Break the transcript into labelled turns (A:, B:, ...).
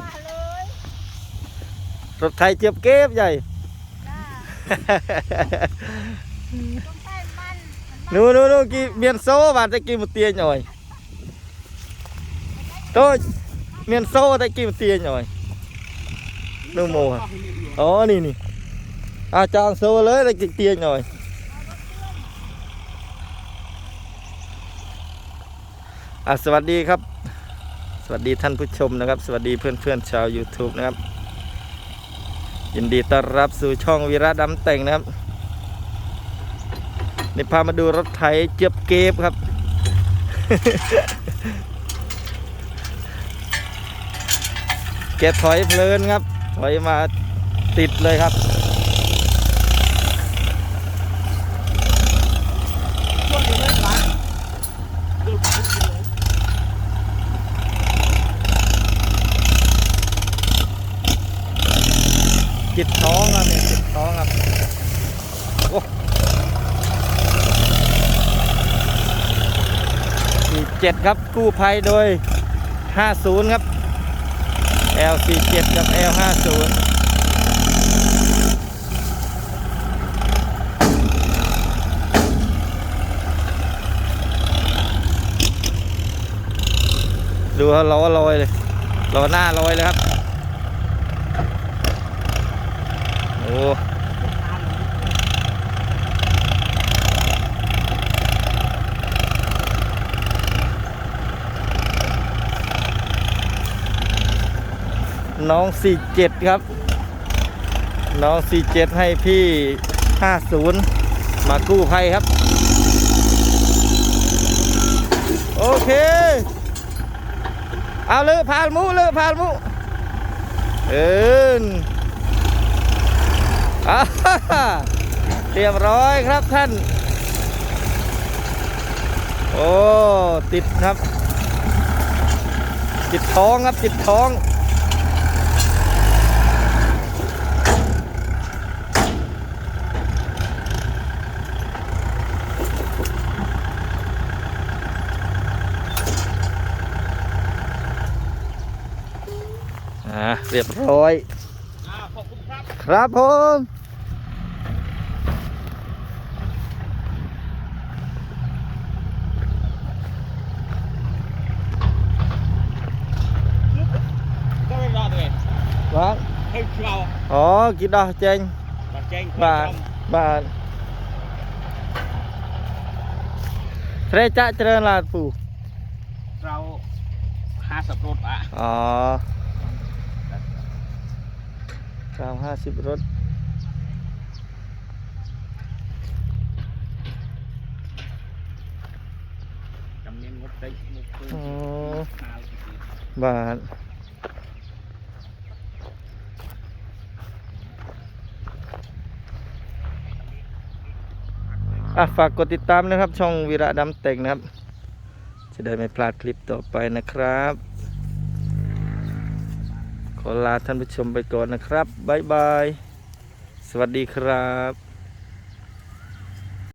A: มาเลย
B: รถไทยเจ็บเก็บใหญ่
A: จ้าต้องใช้มันมัน
B: นู่นนู่นนู่นกี่เมียนโซ่บาดตะกี้มาเตียหน่อยโต้เมียนโซ่ตะกี้มาเตียหน่อยนู่นโมฮะอ๋อนี่นี่อาจางโซ่เลยตะกี้เตียหน่อยอะสวัสดีครับส วัสดีท่านผู้ชมนะครับ สวัสดีเพื่อนๆชาว YouTube นะครับ ยินดีต้อนรับสู่ช่องวีระดำแต่งนะครับนี่พามาดูรถไถเจ็บเก็บครับ แกถอยเพลินครับ ถอยมาติดเลยครับ จิตท้องครับเนี่ยจิตท้องครับโอ้สี่เจ็ดครับกู้ภัยโดย50ครับ L47 กับ L50 ดูเขาล้อลอยเลยล้อหน้าลอยเลยครับ โอ้น้อง 47 ครับ น้อง 47 ให้พี่ 50 มากู้ภัยครับ โอเค เอาเลยพานมูเลยพานมูเอิน เรียบร้อยครับท่าน โอ้ ติดครับ ติดท้องครับ ติดท้องอ่าเรียบร้อย
C: ขอบคุณครับ
B: ครับผม
C: ก็ไม่รอดเลย
B: บ้าน
C: เฮ้ยเรา
B: อ๋อกินดอกเจง
C: บัตรเจ๊ง
B: บ้านบ้านเทรจะเจริญลาดปู
C: เราห้าสิบรถอะ
B: อ๋อสามห้าสิบรถ
C: จำเนียนงบได้งบคืน
B: อ๋อ
C: ห้าสิบ
B: บ้าน อะฝากกดติดตามนะครับ ช่องวีระดำแต่งนะครับ จะได้ไม่พลาดคลิปต่อไปนะครับ ขอลาท่านผู้ชมไปก่อนนะครับบ๊ายบาย สวัสดีครับ